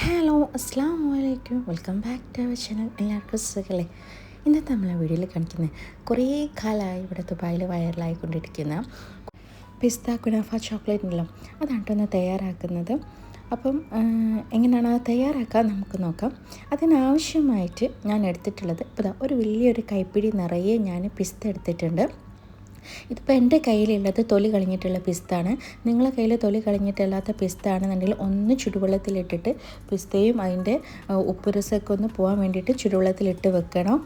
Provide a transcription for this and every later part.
Hello അസ്സാം വലൈക്കും welcome back to our channel. എല്ലാവർക്കും സുഖല്ലേ? ഇന്നത്തെ നമ്മളെ വീഡിയോയിൽ കാണിക്കുന്നത് കുറേ കാലമായി ഇവിടെ ദുബായിൽ വൈറലായിക്കൊണ്ടിരിക്കുന്ന പിസ്ത കുനാഫ ചോക്ലേറ്റ് ഉണ്ടല്ലോ. അതാണ് ഒന്ന് തയ്യാറാക്കുന്നത്. അപ്പം എങ്ങനെയാണ് അത് തയ്യാറാക്കാൻ നമുക്ക് നോക്കാം. അതിനാവശ്യമായിട്ട് ഞാൻ എടുത്തിട്ടുള്ളത് ഇപ്പോൾ ഒരു വലിയൊരു കൈപ്പിടി നിറയെ ഞാൻ പിസ്ത എടുത്തിട്ടുണ്ട്. ഇതിപ്പോൾ എന്റെ കയ്യിലുള്ളത് തൊലി കളഞ്ഞിട്ടുള്ള പിസ്താണ്. നിങ്ങളെ കയ്യിൽ തൊലി കളഞ്ഞിട്ടില്ലാത്ത പിസ്ത ആണെന്നുണ്ടെങ്കിൽ ഒന്ന് ചുടുവെള്ളത്തിലിട്ടിട്ട് പിസ്തയും അതിന്റെ ഉപ്പുരസൊക്കെ ഒന്ന് പോകാൻ വേണ്ടിയിട്ട് ചുടുവെള്ളത്തിലിട്ട് വെക്കണം.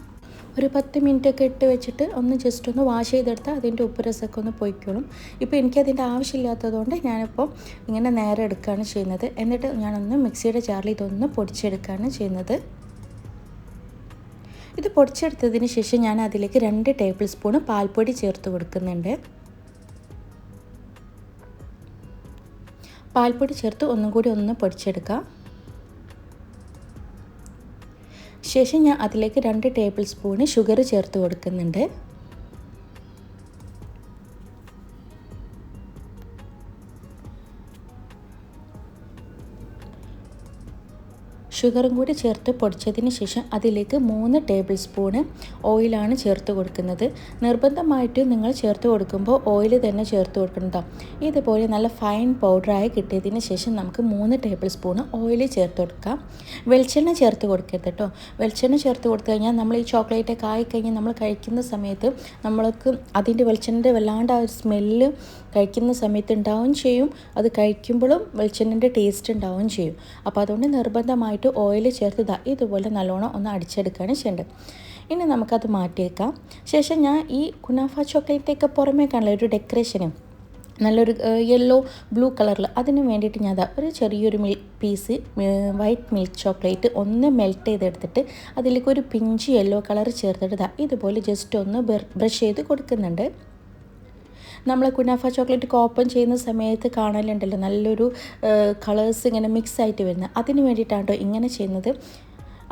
ഒരു പത്ത് മിനിറ്റ് ഒക്കെ ഇട്ട് വെച്ചിട്ട് ഒന്ന് ജസ്റ്റ് ഒന്ന് വാഷ് ചെയ്തെടുത്താൽ അതിന്റെ ഉപ്പുരസൊക്കെ ഒന്ന് പൊയ്ക്കോളും. ഇപ്പോൾ എനിക്കതിന്റെ ആവശ്യമില്ലാത്തതുകൊണ്ട് ഞാനിപ്പോൾ ഇങ്ങനെ നേരെ എടുക്കുകയാണ് ചെയ്യുന്നത്. എന്നിട്ട് ഞാനൊന്ന് മിക്സിയുടെ ജാറിൽ ഇതൊന്ന് പൊടിച്ചെടുക്കുകയാണ് ചെയ്യുന്നത്. ഇത് പൊടിച്ചെടുത്തതിന് ശേഷം ഞാൻ അതിലേക്ക് രണ്ട് ടേബിൾ സ്പൂൺ പാൽപ്പൊടി ചേർത്ത് കൊടുക്കുന്നുണ്ട്. പാൽപ്പൊടി ചേർത്ത് ഒന്നും കൂടി ഒന്ന് പൊടിച്ചെടുക്കാം. ശേഷം ഞാൻ അതിലേക്ക് രണ്ട് ടേബിൾ സ്പൂണ് ഷുഗർ ചേർത്ത് കൊടുക്കുന്നുണ്ട്. ഷുഗറും കൂടി ചേർത്ത് പൊടിച്ചതിന് ശേഷം അതിലേക്ക് മൂന്ന് ടേബിൾ സ്പൂണ് ഓയിലാണ് ചേർത്ത് കൊടുക്കുന്നത്. നിർബന്ധമായിട്ട് നിങ്ങൾ ചേർത്ത് കൊടുക്കുമ്പോൾ ഓയിൽ തന്നെ ചേർത്ത് കൊടുക്കുന്നതാണ് ഇതുപോലെ നല്ല ഫൈൻ പൗഡറായി കിട്ടിയതിന് ശേഷം നമുക്ക് മൂന്ന് ടേബിൾ സ്പൂണ് ഓയിൽ ചേർത്ത് കൊടുക്കാം. വെളിച്ചെണ്ണ ചേർത്ത് കൊടുക്കരുത് കേട്ടോ. വെളിച്ചെണ്ണ ചേർത്ത് കൊടുത്തു കഴിഞ്ഞാൽ നമ്മൾ ഈ ചോക്ലേറ്റ് ഒക്കെ ആയിക്കഴിഞ്ഞാൽ നമ്മൾ കഴിക്കുന്ന സമയത്ത് നമ്മൾക്ക് അതിന്റെ വെളിച്ചെണ്ണന്റെ വല്ലാണ്ട് ആ ഒരു സ്മെല്ല് കഴിക്കുന്ന സമയത്ത് ഉണ്ടാവുകയും ചെയ്യും. അത് കഴിക്കുമ്പോഴും വെളിച്ചെണ്ണന്റെ ടേസ്റ്റ് ഉണ്ടാവുകയും ചെയ്യും. അപ്പോൾ അതുകൊണ്ട് നിർബന്ധമായിട്ട് ഓയിൽ ചേർത്ത് ദാ ഇതുപോലെ നല്ലോണം ഒന്ന് അടിച്ചെടുക്കുകയാണ് ചെയ്യേണ്ടത്. ഇനി നമുക്കത് മാറ്റിയേക്കാം. ശേഷം ഞാൻ ഈ കുനാഫ ചോക്ലേറ്റൊക്കെ പുറമേ കാണില്ല ഒരു ഡെക്കറേഷന് നല്ലൊരു യെല്ലോ ബ്ലൂ കളറിൽ അതിന് വേണ്ടിയിട്ട് ഞാൻ ഒരു ചെറിയൊരു milk piece white milk chocolate ഒന്ന് മെൽറ്റ് ചെയ്തെടുത്തിട്ട് അതിലേക്ക് ഒരു പിഞ്ച് യെല്ലോ കളർ ചേർത്തിട്ട് ഇതുപോലെ ജസ്റ്റ് ഒന്ന് ബ്രഷ് ചെയ്ത് കൊടുക്കുന്നുണ്ട്. നമ്മൾ കുനാഫ ചോക്ലേറ്റ് ഓപ്പൺ ചെയ്യുന്ന സമയത്ത് കാണലുണ്ടല്ലോ നല്ലൊരു കളേഴ്സ് ഇങ്ങനെ മിക്സ് ആയിട്ട് വരുന്നത് അതിന് വേണ്ടിയിട്ടാണ് ഇങ്ങനെ ചെയ്യുന്നത്.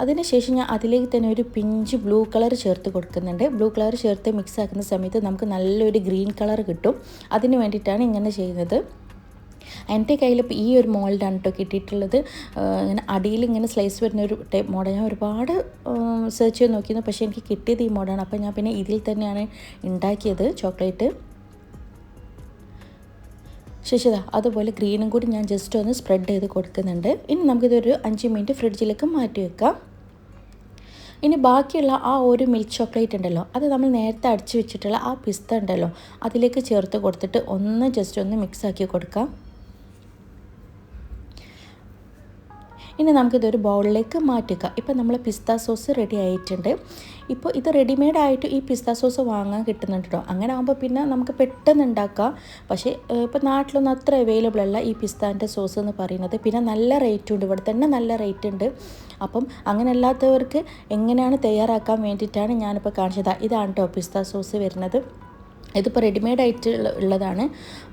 അതിനുശേഷം ഞാൻ അതിലേക്ക് തന്നെ ഒരു പിഞ്ച് ബ്ലൂ കളർ ചേർത്ത് കൊടുക്കുന്നുണ്ട്. ബ്ലൂ കളർ ചേർത്ത് മിക്സ് ആക്കുന്ന സമയത്ത് നമുക്ക് നല്ലൊരു ഗ്രീൻ കളർ കിട്ടും. അതിന് വേണ്ടിയിട്ടാണ് ഇങ്ങനെ ചെയ്യുന്നത്. എന്റെ കയ്യിൽ ഇപ്പോൾ ഈ ഒരു മോൾഡാണ് കേട്ടോ കിട്ടിയിട്ടുള്ളത്. ഇങ്ങനെ അടിയിൽ ഇങ്ങനെ സ്ലൈസ് വരുന്ന ഒരു ടൈപ്പ് മോഡൽ ഞാൻ ഒരുപാട് സെർച്ച് ചെയ്ത് നോക്കിയിരുന്നു. പക്ഷേ എനിക്ക് കിട്ടിയത് ഈ മോഡാണ്. അപ്പോൾ ഞാൻ പിന്നെ ഇതിൽ തന്നെയാണ് ഉണ്ടാക്കിയത് ചോക്ലേറ്റ്. ശേഷിത അതുപോലെ ഗ്രീനും കൂടി ഞാൻ ജസ്റ്റ് ഒന്ന് സ്പ്രെഡ് ചെയ്ത് കൊടുക്കുന്നുണ്ട്. ഇനി നമുക്കിതൊരു അഞ്ച് മിനിറ്റ് ഫ്രിഡ്ജിലേക്ക് മാറ്റി വെക്കാം. ഇനി ബാക്കിയുള്ള ആ ഒരു മിൽക്ക് ചോക്ലേറ്റ് ഉണ്ടല്ലോ അത് നമ്മൾ നേരത്തെ അടിച്ചു വെച്ചിട്ടുള്ള ആ പിസ്ത ഉണ്ടല്ലോ അതിലേക്ക് ചേർത്ത് കൊടുത്തിട്ട് ഒന്ന് ജസ്റ്റ് ഒന്ന് മിക്സ് ആക്കി കൊടുക്കാം. ഇനി നമുക്കിതൊരു ബൗളിലേക്ക് മാറ്റുക ഇപ്പോൾ നമ്മൾ പിസ്ത സോസ് റെഡി ആയിട്ടുണ്ട്. ഇപ്പോൾ ഇത് റെഡിമെയ്ഡ് ആയിട്ട് ഈ പിസ്ത സോസ് വാങ്ങാൻ കിട്ടുന്നുണ്ട് കേട്ടോ. അങ്ങനെ ആകുമ്പോൾ പിന്നെ നമുക്ക് പെട്ടെന്ന് ഉണ്ടാക്കാം. പക്ഷേ ഇപ്പോൾ നാട്ടിലൊന്നും അത്ര അവൈലബിൾ അല്ല ഈ പിസ്താന്റെ സോസ് എന്ന് പറയുന്നത്. പിന്നെ നല്ല റേറ്റും ഉണ്ട്. ഇവിടെ തന്നെ നല്ല റേറ്റ് ഉണ്ട്. അപ്പം അങ്ങനെ അല്ലാത്തവർക്ക് എങ്ങനെയാണ് തയ്യാറാക്കാൻ വേണ്ടിയിട്ടാണ് ഞാനിപ്പോൾ കാണിച്ചത്. ഇതാണ് കേട്ടോ പിസ്ത സോസ് വരുന്നത്. ഇതിപ്പോൾ റെഡിമെയ്ഡ് ആയിട്ട് ഉള്ളതാണ്.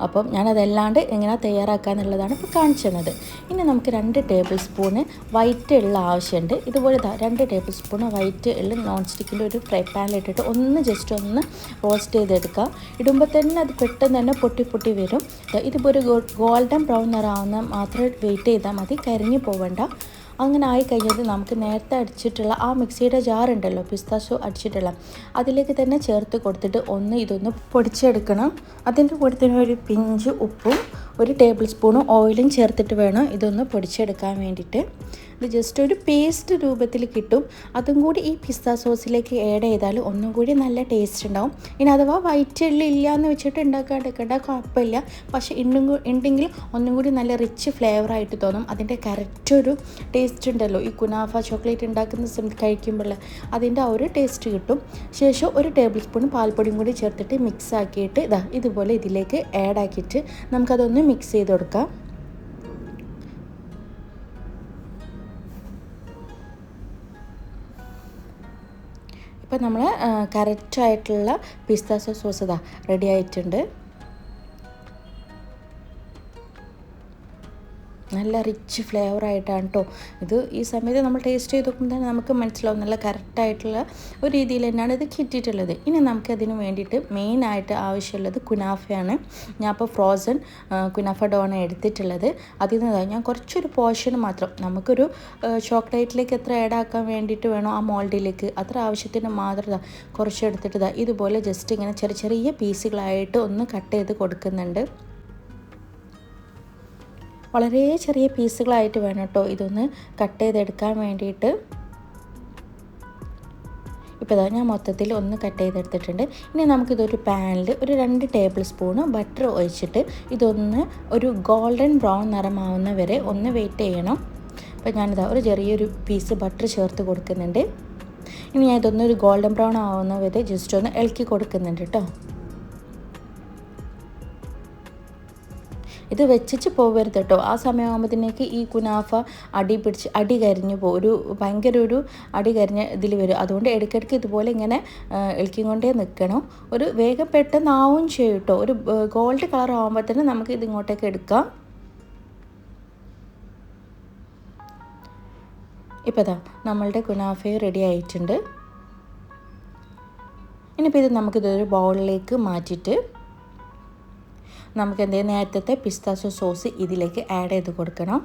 അപ്പം ഞാനതല്ലാണ്ട് എങ്ങനെ തയ്യാറാക്കാന്നുള്ളതാണ് ഇപ്പോൾ കാണിച്ചു തന്നത് ഇനി നമുക്ക് രണ്ട് ടേബിൾ സ്പൂണ് വൈറ്റ് എള്ള ആവശ്യമുണ്ട് ഇതുപോലെ രണ്ട് ടേബിൾ സ്പൂണ് വൈറ്റ് എള്ള നോൺ സ്റ്റിക്കിന്റെ ഒരു ഫ്രൈ പാനിലിട്ടിട്ട് ഒന്ന് ജസ്റ്റ് ഒന്ന് റോസ്റ്റ് ചെയ്തെടുക്കുക ഇടുമ്പോൾ തന്നെ അത് പെട്ടെന്ന് തന്നെ പൊട്ടി പൊട്ടി വരും. ഇതിപ്പോൾ ഒരു ഗോൾഡൻ ബ്രൗൺ നിറാവുന്ന മാത്രം വെയിറ്റ് ചെയ്താൽ മതി. കരിഞ്ഞു പോവണ്ട. അങ്ങനെ ആയി കഴിഞ്ഞത് നമുക്ക് നേരത്തെ അടിച്ചിട്ടുള്ള ആ മിക്സിയുടെ ജാർ ഉണ്ടല്ലോ പിസ്താഷോ അടിച്ചിട്ടുള്ള. അതിലേക്ക് തന്നെ ചേർത്ത് കൊടുത്തിട്ട് ഒന്ന് ഇതൊന്ന് പൊടിച്ചെടുക്കണം. അതിന്റെ കൂടെ തന്നെ ഒരു പിഞ്ച് ഉപ്പും ഒരു ടേബിൾ സ്പൂൺ ഓയിലും ചേർത്തിട്ട് വേണം ഇതൊന്ന് പൊടിച്ചെടുക്കാൻ വേണ്ടിയിട്ട്. ഇത് ജസ്റ്റ് ഒരു പേസ്റ്റ് രൂപത്തിൽ കിട്ടും. അതും കൂടി ഈ പിസ്ത സോസിലേക്ക് ആഡ് ചെയ്താൽ ഒന്നും കൂടി നല്ല ടേസ്റ്റ് ഉണ്ടാവും. ഇനി അഥവാ വൈറ്റ് എള്ളി ഇല്ല എന്ന് വെച്ചിട്ട് ഉണ്ടാക്കാണ്ടിരിക്കേണ്ട കുഴപ്പമില്ല. പക്ഷേ ഉണ്ടും ഉണ്ടെങ്കിൽ ഒന്നും കൂടി നല്ല റിച്ച് ഫ്ലേവറായിട്ട് തോന്നും. അതിന്റെ കറക്റ്റ് ഒരു ടേസ്റ്റ് ഉണ്ടല്ലോ. ഈ കുനാഫ ചോക്ലേറ്റ് ഉണ്ടാക്കുന്ന സമയത്ത് കഴിക്കുമ്പോൾ അതിന്റെ ആ ഒരു ടേസ്റ്റ് കിട്ടും. ശേഷം ഒരു ടേബിൾ സ്പൂൺ പാൽപ്പൊടിയും കൂടി ചേർത്തിട്ട് മിക്സ് ആക്കിയിട്ട് ഇതാ ഇതുപോലെ ഇതിലേക്ക് ആഡ് ആക്കിയിട്ട് നമുക്കതൊന്ന് മിക്സ് ചെയ്ത് കൊടുക്കാം. ഇപ്പം നമ്മൾ കറക്റ്റായിട്ടുള്ള പിസ്താസോ സോസ് ഇതാ റെഡി ആയിട്ടുണ്ട്. നല്ല റിച്ച് ഫ്ലേവർ ആയിട്ടാണ് കേട്ടോ ഇത് ഈ സമയത്ത് നമ്മൾ ടേസ്റ്റ് ചെയ്ത് നോക്കുമ്പോൾ തന്നെ നമുക്ക് മനസ്സിലാവും നല്ല കറക്റ്റായിട്ടുള്ള ഒരു രീതിയിൽ തന്നെയാണ് ഇത് കിട്ടിയിട്ടുള്ളത്. ഇനി നമുക്ക് അതിന് വേണ്ടിയിട്ട് മെയിനായിട്ട് ആവശ്യമുള്ളത് കുനാഫയാണ്. ഞാൻ അപ്പോൾ ഫ്രോസൺ കുനാഫ ഡോണ എടുത്തിട്ടുള്ളത്. അതിൽ നിന്ന് ഞാൻ കുറച്ചൊരു പോർഷൻ മാത്രം നമുക്കൊരു ചോക്ലേറ്റിലേക്ക് എത്ര ആഡ് വേണ്ടിയിട്ട് വേണോ ആ മോൾഡിലേക്ക് അത്ര ആവശ്യത്തിന് മാത്രം കുറച്ച് എടുത്തിട്ട് ഇതുപോലെ ജസ്റ്റ് ഇങ്ങനെ ചെറിയ ചെറിയ പീസുകളായിട്ട് ഒന്ന് കട്ട് ചെയ്ത് കൊടുക്കുന്നുണ്ട്. വളരെ ചെറിയ പീസുകളായിട്ട് വേണം കേട്ടോ ഇതൊന്ന് കട്ട് ചെയ്തെടുക്കാൻ വേണ്ടിയിട്ട്. ഇപ്പോൾ ഇതാ ഞാൻ മൊത്തത്തിൽ ഒന്ന് കട്ട് ചെയ്തെടുത്തിട്ടുണ്ട്. ഇനി നമുക്കിതൊരു പാനിൽ ഒരു രണ്ട് ടേബിൾ സ്പൂണ് ബട്ടർ ഒഴിച്ചിട്ട് ഇതൊന്ന് ഒരു ഗോൾഡൻ ബ്രൗൺ നിറമാവുന്ന വരെ ഒന്ന് വെയിറ്റ് ചെയ്യണം. അപ്പോൾ ഞാനിതാ ഒരു ചെറിയൊരു പീസ് ബട്ടർ ചേർത്ത് കൊടുക്കുന്നുണ്ട്. ഇനി ഞാൻ ഇതൊന്നൊരു ഗോൾഡൻ ബ്രൗൺ ആവുന്ന വരെ ജസ്റ്റ് ഒന്ന് ഇളക്കി കൊടുക്കുന്നുണ്ട് കേട്ടോ. ഇത് വെച്ചിച്ച് പോകരുത് കേട്ടോ ആ സമയമാകുമ്പോഴത്തേക്ക് ഈ കുനാഫ അടി പിടിച്ച് അടി കരിഞ്ഞു പോകും. ഒരു ഭയങ്കര ഒരു അടി കരിഞ്ഞ ഇതിൽ വരും. അതുകൊണ്ട് ഇടയ്ക്കിടയ്ക്ക് ഇതുപോലെ ഇങ്ങനെ ഇളക്കിക്കൊണ്ടേ നിൽക്കണം ഒരു വേഗം പെട്ടെന്നാവും ചെയ്യും കേട്ടോ ഒരു ഗോൾഡ് കളർ ആകുമ്പോഴത്തേനും നമുക്ക് ഇത് ഇങ്ങോട്ടേക്ക് എടുക്കാം. ഇപ്പോൾ ഇതാ നമ്മളുടെ കുനാഫയും റെഡി ആയിട്ടുണ്ട്. ഇനിയിപ്പോൾ ഇത് നമുക്കിതൊരു ബൗളിലേക്ക് മാറ്റിയിട്ട് നമുക്ക് എന്തെങ്കിലും നേരത്തെ പിസ്താസോ സോസ് ഇതിലേക്ക് ആഡ് ചെയ്ത് കൊടുക്കണം.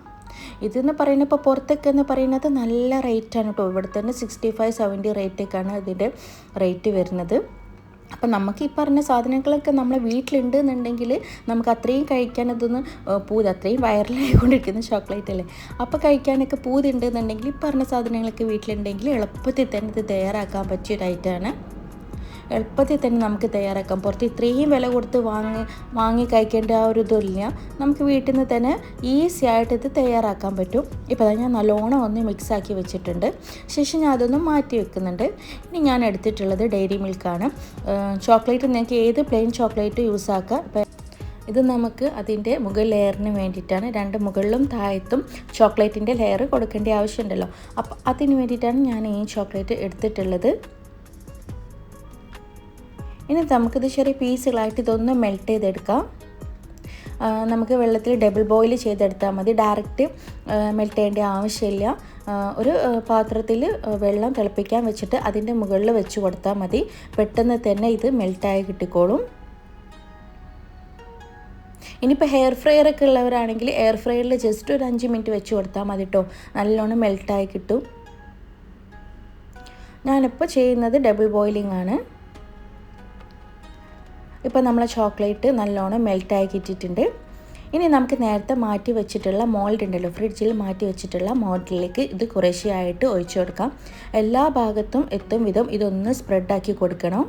ഇതെന്ന് പറയുന്നത് ഇപ്പോൾ പുറത്തൊക്കെ എന്ന് പറയുന്നത് നല്ല റേറ്റാണ് കേട്ടോ ഇവിടെ തന്നെ സിക്സ്റ്റി ഫൈവ് സെവന്റി റേറ്റൊക്കെയാണ് ഇതിന്റെ റേറ്റ് വരുന്നത്. അപ്പം നമുക്ക് ഈ പറഞ്ഞ സാധനങ്ങളൊക്കെ നമ്മളെ വീട്ടിലുണ്ട് എന്നുണ്ടെങ്കിൽ നമുക്ക് അത്രയും കഴിക്കാൻ ഇതൊന്ന് പൂത് അത്രയും വയറിലായിക്കൊണ്ടിരിക്കുന്ന ചോക്ലേറ്റ് അല്ലേ? അപ്പോൾ കഴിക്കാനൊക്കെ പൂതുണ്ട് എന്നുണ്ടെങ്കിൽ ഈ പറഞ്ഞ സാധനങ്ങളൊക്കെ വീട്ടിലുണ്ടെങ്കിൽ എളുപ്പത്തിൽ തന്നെ ഇത് തയ്യാറാക്കാൻ പറ്റിയൊരു ഐറ്റമാണ് എളുപ്പത്തിൽ തന്നെ നമുക്ക് തയ്യാറാക്കാം. പുറത്ത് ഇത്രയും വില കൊടുത്ത് വാങ്ങി വാങ്ങി കഴിക്കേണ്ട ആ ഒരു ഇതില്ല നമുക്ക് വീട്ടിൽ നിന്ന് തന്നെ ഈസി ആയിട്ട് ഇത് തയ്യാറാക്കാൻ പറ്റും. ഇപ്പോൾ അതാ ഞാൻ നല്ലോണം ഒന്ന് മിക്സ് ആക്കി വെച്ചിട്ടുണ്ട്. ശേഷം ഞാൻ അതൊന്ന് മാറ്റി വെക്കുന്നുണ്ട്. ഇനി ഞാൻ എടുത്തിട്ടുള്ളത് ഡെയറി മിൽക്കാണ് ചോക്ലേറ്റ് നിങ്ങൾക്ക് ഏത് പ്ലെയിൻ ചോക്ലേറ്റ് യൂസ് ആക്കാം. ഇപ്പം ഇത് നമുക്ക് അതിന്റെ മുകൾ ലെയറിന് വേണ്ടിയിട്ടാണ്. രണ്ട് മുകളിലും താഴത്തും ചോക്ലേറ്റിന്റെ ലെയർ കൊടുക്കേണ്ട ആവശ്യമുണ്ടല്ലോ അപ്പോൾ അതിന് വേണ്ടിയിട്ടാണ് ഞാൻ ഈ ചോക്ലേറ്റ് എടുത്തിട്ടുള്ളത്. ഇനി നമുക്കിത് ചെറിയ പീസുകളായിട്ട് ഇതൊന്ന് മെൽറ്റ് ചെയ്തെടുക്കാം. നമുക്ക് വെള്ളത്തിൽ ഡബിൾ ബോയിൽ ചെയ്തെടുത്താൽ മതി. ഡയറക്റ്റ് മെൽറ്റ് ചെയ്യേണ്ട ആവശ്യമില്ല. ഒരു പാത്രത്തിൽ വെള്ളം തിളപ്പിക്കാൻ വെച്ചിട്ട് അതിന്റെ മുകളിൽ വെച്ച് കൊടുത്താൽ മതി. പെട്ടെന്ന് തന്നെ ഇത് മെൽറ്റായി കിട്ടിക്കോളും. ഇനിയിപ്പോൾ ഹെയർ ഫ്രയർ ഒക്കെ ഉള്ളവരാണെങ്കിൽ എയർ ഫ്രയറിൽ ജസ്റ്റ് ഒരു അഞ്ച് മിനിറ്റ് വെച്ച് കൊടുത്താൽ മതി കേട്ടോ നല്ലോണം മെൽറ്റായി കിട്ടും. ഞാനിപ്പോൾ ചെയ്യുന്നത് ഡബിൾ ബോയിലിംഗ് ആണ്. ഇപ്പോൾ നമ്മളെ ചോക്ലേറ്റ് നല്ലോണം മെൽറ്റായി കിട്ടിയിട്ടുണ്ട്. ഇനി നമുക്ക് നേരത്തെ മാറ്റി വെച്ചിട്ടുള്ള മോൾഡ് ഉണ്ടല്ലോ ഫ്രിഡ്ജിൽ മാറ്റി വെച്ചിട്ടുള്ള മോൾഡിലേക്ക് ഇത് കുറേശ്ശെയായിട്ട് ഒഴിച്ചു കൊടുക്കാം. എല്ലാ ഭാഗത്തും എത്തും വിധം ഇതൊന്ന് സ്പ്രെഡാക്കി കൊടുക്കണം.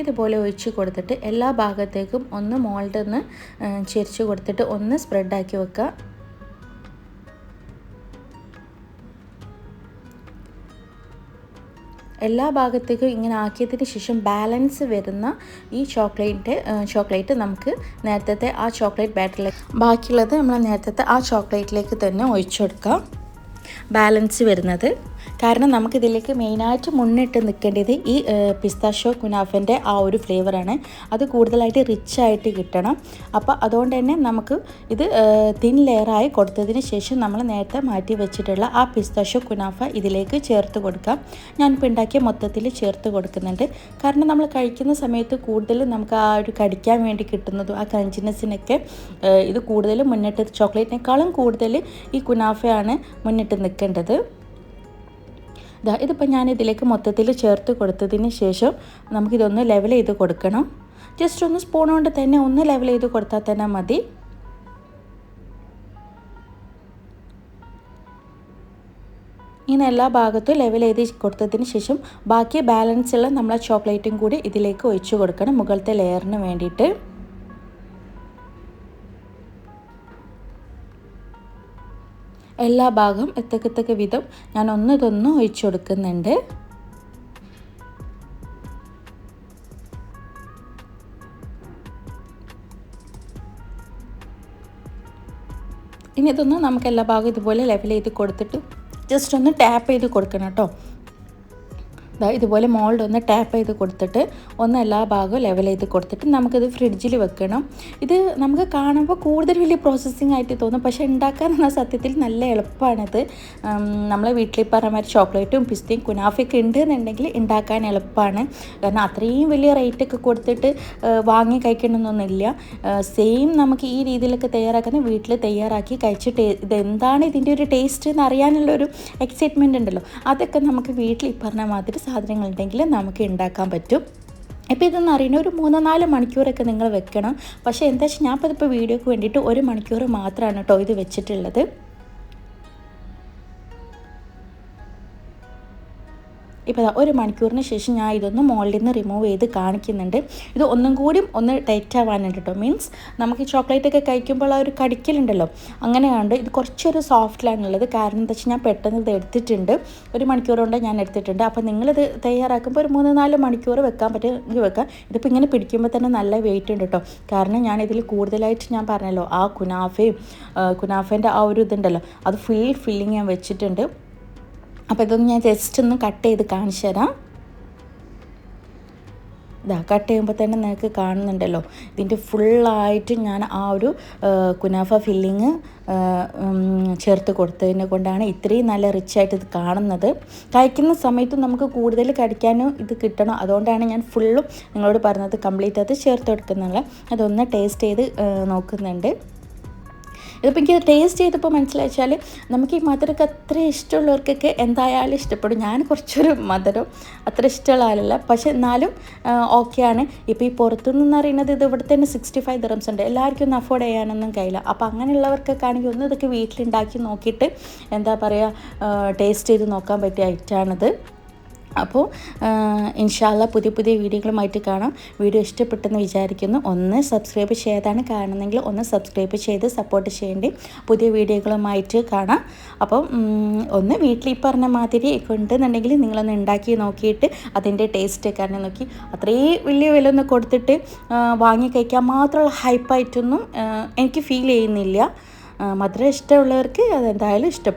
ഇതുപോലെ ഒഴിച്ച് കൊടുത്തിട്ട് എല്ലാ ഭാഗത്തേക്കും ഒന്ന് മോൾഡ് ഒന്ന് ചെരിച്ച് കൊടുത്തിട്ട് ഒന്ന് സ്പ്രെഡാക്കി വെക്കുക. എല്ലാ ഭാഗത്തേക്കും ഇങ്ങനെ ആക്കിയതിന് ശേഷം ബാലൻസ് വരുന്ന ഈ ചോക്ലേറ്റ് ചോക്ലേറ്റ് നമുക്ക് നേരത്തെ ആ ചോക്ലേറ്റ് ബാറ്ററിലേക്ക് ബാക്കിയുള്ളത് നമ്മൾ നേരത്തെ ആ ചോക്ലേറ്റിലേക്ക് തന്നെ ഒഴിച്ചു കൊടുക്കാം. ബാലൻസ് വരുന്നത്. കാരണം നമുക്കിതിലേക്ക് മെയിനായിട്ട് മുന്നിട്ട് നിൽക്കേണ്ടത് ഈ പിസ്താഷോ കുനാഫന്റെ ആ ഒരു ഫ്ലേവറാണ്. അത് കൂടുതലായിട്ട് റിച്ച് ആയിട്ട് കിട്ടണം. അപ്പോൾ അതുകൊണ്ട് തന്നെ നമുക്ക് ഇത് തിൻ ലെയറായി കൊടുത്തതിന് ശേഷം നമ്മൾ നേരത്തെ മാറ്റി വെച്ചിട്ടുള്ള ആ പിസ്താഷോ കുനാഫ ഇതിലേക്ക് ചേർത്ത് കൊടുക്കാം. ഞാനിപ്പോൾ ഉണ്ടാക്കിയ മൊത്തത്തിൽ ചേർത്ത് കൊടുക്കുന്നുണ്ട്. കാരണം നമ്മൾ കഴിക്കുന്ന സമയത്ത് കൂടുതലും നമുക്ക് ആ ഒരു കടിക്കാൻ വേണ്ടി കിട്ടുന്നതും ആ ക്രഞ്ചിനെസ്സിനൊക്കെ ഇത് കൂടുതലും മുന്നിട്ട് ചോക്ലേറ്റിനേക്കാളും കൂടുതൽ ഈ കുനാഫയാണ് മുന്നിട്ട് നിൽക്കേണ്ടത്. ഇതിപ്പോൾ ഞാൻ ഇതിലേക്ക് മൊത്തത്തിൽ ചേർത്ത് കൊടുത്തതിന് ശേഷം നമുക്കിതൊന്ന് ലെവൽ ചെയ്ത് കൊടുക്കണം. ജസ്റ്റ് ഒന്ന് സ്പൂൺ കൊണ്ട് തന്നെ ഒന്ന് ലെവൽ ചെയ്ത് കൊടുത്താൽ തന്നെ മതി. ഇങ്ങനെ എല്ലാ ഭാഗത്തും ലെവൽ ചെയ്ത് കൊടുത്തതിന് ശേഷം ബാക്കി ബാലൻസ് ഉള്ള നമ്മളെ ചോക്ലേറ്റും കൂടി ഇതിലേക്ക് ഒഴിച്ചു കൊടുക്കണം മുകളിലത്തെ ലെയറിന് വേണ്ടിയിട്ട്. എല്ലാ ഭാഗം എത്തക്കത്തക്ക വിധം ഞാൻ ഒന്ന് ഇതൊന്ന് ഒഴിച്ചു കൊടുക്കുന്നുണ്ട്. ഇനി ഇതൊന്ന് നമുക്ക് എല്ലാ ഭാഗവും ഇതുപോലെ ലെവൽ ചെയ്ത് കൊടുത്തിട്ട് ജസ്റ്റ് ഒന്ന് ടാപ്പ് ചെയ്ത് കൊടുക്കണം കേട്ടോ. ഇതുപോലെ മോൾഡ് ഒന്ന് ടാപ്പ് ചെയ്ത് കൊടുത്തിട്ട് ഒന്ന് എല്ലാ ഭാഗവും ലെവൽ ചെയ്ത് കൊടുത്തിട്ട് നമുക്കിത് ഫ്രിഡ്ജിൽ വെക്കണം. ഇത് നമുക്ക് കാണുമ്പോൾ കൂടുതൽ വലിയ പ്രോസസ്സിങ് ആയിട്ട് തോന്നും. പക്ഷേ ഉണ്ടാക്കാൻ എന്ന സത്യത്തിൽ നല്ല എളുപ്പമാണിത് നമ്മളെ വീട്ടിൽ പറഞ്ഞ മാതിരി ചോക്ലേറ്റും പിസ്തയും കുനാഫയൊക്കെ ഉണ്ട് എന്നുണ്ടെങ്കിൽ ഉണ്ടാക്കാൻ എളുപ്പമാണ് കാരണം അത്രയും വലിയ റേറ്റൊക്കെ കൊടുത്തിട്ട് വാങ്ങി കഴിക്കണമെന്നൊന്നുമില്ല സെയിം നമുക്ക് ഈ രീതിയിലൊക്കെ തയ്യാറാക്കുന്ന വീട്ടിൽ തയ്യാറാക്കി കഴിച്ച് ഇത് എന്താണ് ഇതിന്റെ ഒരു ടേസ്റ്റ് എന്ന് അറിയാനുള്ളൊരു എക്സൈറ്റ്മെന്റ് ഉണ്ടല്ലോ. അതൊക്കെ നമുക്ക് വീട്ടിൽ ഈ പറഞ്ഞ മാതിരി സാധനങ്ങളുണ്ടെങ്കിൽ നമുക്ക് ഉണ്ടാക്കാൻ പറ്റും. ഇപ്പോൾ ഇതൊന്നും അറിയണ ഒരു മൂന്ന് നാല് മണിക്കൂറൊക്കെ നിങ്ങൾ വെക്കണം. പക്ഷേ എന്താ വെച്ചാൽ ഞാൻ ഇപ്പോൾ ഇതിപ്പോൾ വീഡിയോക്ക് വേണ്ടിയിട്ട് ഒരു മണിക്കൂർ മാത്രമാണ് കേട്ടോ ഇത് വെച്ചിട്ടുള്ളത്. ഇപ്പോൾ ഒരു മണിക്കൂറിന് ശേഷം ഞാൻ ഇതൊന്ന് മോളിൽ നിന്ന് റിമൂവ് ചെയ്ത് കാണിക്കുന്നുണ്ട്. ഇത് ഒന്നും കൂടി ഒന്ന് ടൈറ്റ് ആവാനുണ്ട് കേട്ടോ മീൻസ് നമുക്ക് ചോക്ലേറ്റ് ഒക്കെ കഴിക്കുമ്പോൾ ആ ഒരു കടിക്കലുണ്ടല്ലോ. അങ്ങനെയാണ് ഇത് കുറച്ചൊരു സോഫ്റ്റിലാണുള്ളത് കാരണം എന്താ വെച്ചാൽ ഞാൻ പെട്ടെന്ന് ഇത് എടുത്തിട്ടുണ്ട്. ഒരു മണിക്കൂർ കൊണ്ട് ഞാൻ എടുത്തിട്ടുണ്ട്. അപ്പോൾ നിങ്ങളിത് തയ്യാറാക്കുമ്പോൾ ഒരു മൂന്ന് നാല് മണിക്കൂർ വെക്കാൻ പറ്റുമെങ്കിൽ വെക്കാം. ഇതിപ്പോൾ ഇങ്ങനെ പിടിക്കുമ്പോൾ തന്നെ നല്ല വെയിറ്റ് ഉണ്ട് കേട്ടോ കാരണം ഞാൻ ഇതിൽ കൂടുതലായിട്ട് ഞാൻ പറഞ്ഞല്ലോ ആ കുനാഫയും കുനാഫേന്റെ ആ ഒരു ഇതുണ്ടല്ലോ. അത് ഫുൾ ഫില്ലിങ് ഞാൻ വെച്ചിട്ടുണ്ട്. അപ്പോൾ ഇതൊന്ന് ഞാൻ ജസ്റ്റ് ഒന്ന് കട്ട് ചെയ്ത് കാണിച്ചു തരാം. ഇതാ കട്ട് ചെയ്യുമ്പോൾ തന്നെ നിങ്ങൾക്ക് കാണുന്നുണ്ടല്ലോ. ഇതിന്റെ ഫുള്ളായിട്ട് ഞാൻ ആ ഒരു കുനാഫ ഫില്ലിങ് ചേർത്ത് കൊടുത്തതിനെ കൊണ്ടാണ് ഇത്രയും നല്ല റിച്ചായിട്ട് ഇത് കാണുന്നത്. കഴിക്കുന്ന സമയത്ത് നമുക്ക് കൂടുതൽ കടിക്കാനും ഇത് കിട്ടണം. അതുകൊണ്ടാണ് ഞാൻ ഫുള്ളും നിങ്ങളോട് പറഞ്ഞത് കംപ്ലീറ്റ് അത് ചേർത്ത് കൊടുക്കുന്നുള്ളത് അതൊന്ന് ടേസ്റ്റ് ചെയ്ത് നോക്കുന്നുണ്ട്. ഇതിപ്പോൾ എനിക്ക് ടേസ്റ്റ് ചെയ്തപ്പോൾ മനസ്സിലാച്ചാൽ നമുക്ക് ഈ മധുരമൊക്കെ അത്ര ഇഷ്ടമുള്ളവർക്കൊക്കെ എന്തായാലും ഇഷ്ടപ്പെടും. ഞാൻ കുറച്ചൊരു മധുരം അത്ര ഇഷ്ടമുള്ള ആളല്ല. പക്ഷെ എന്നാലും ഓക്കെയാണ് ഇപ്പോൾ ഈ പുറത്തുനിന്ന് അറിയുന്നത് ഇത് ഇവിടെ തന്നെ സിക്സ്റ്റി ഫൈവ് ദിറംസ് ഉണ്ട്. എല്ലാവർക്കും ഒന്ന് അഫോർഡ് ചെയ്യാനൊന്നും കഴിയില്ല. അപ്പോൾ അങ്ങനെയുള്ളവർക്കൊക്കെ ആണെങ്കിൽ ഒന്ന് ഇതൊക്കെ വീട്ടിലുണ്ടാക്കി നോക്കിയിട്ട് എന്താ പറയുക ടേസ്റ്റ് ചെയ്ത് നോക്കാൻ പറ്റിയ ഐറ്റമാണിത് അപ്പോൾ ഇൻഷാല്ല പുതിയ പുതിയ വീഡിയോകളുമായിട്ട് കാണാം. വീഡിയോ ഇഷ്ടപ്പെട്ടെന്ന് വിചാരിക്കുന്നു. ഒന്ന് സബ്സ്ക്രൈബ് ചെയ്യാതാണ് കാണുന്നെങ്കിൽ ഒന്ന് സബ്സ്ക്രൈബ് ചെയ്ത് സപ്പോർട്ട് ചെയ്യേണ്ടി പുതിയ വീഡിയോകളുമായിട്ട് കാണാം. അപ്പം ഒന്ന് വീട്ടിൽ ഈ പറഞ്ഞ മാതിരി ഉണ്ടെന്നുണ്ടെങ്കിൽ നിങ്ങളൊന്ന് ഉണ്ടാക്കി നോക്കിയിട്ട് അതിന്റെ ടേസ്റ്റ് കാരണം നോക്കി. അത്രയും വലിയ വില ഒന്ന് കൊടുത്തിട്ട് വാങ്ങി കഴിക്കാൻ മാത്രമുള്ള ഹൈപ്പായിട്ടൊന്നും എനിക്ക് ഫീൽ ചെയ്യുന്നില്ല. മധുരം ഇഷ്ടമുള്ളവർക്ക് അതെന്തായാലും ഇഷ്ടപ്പെടും.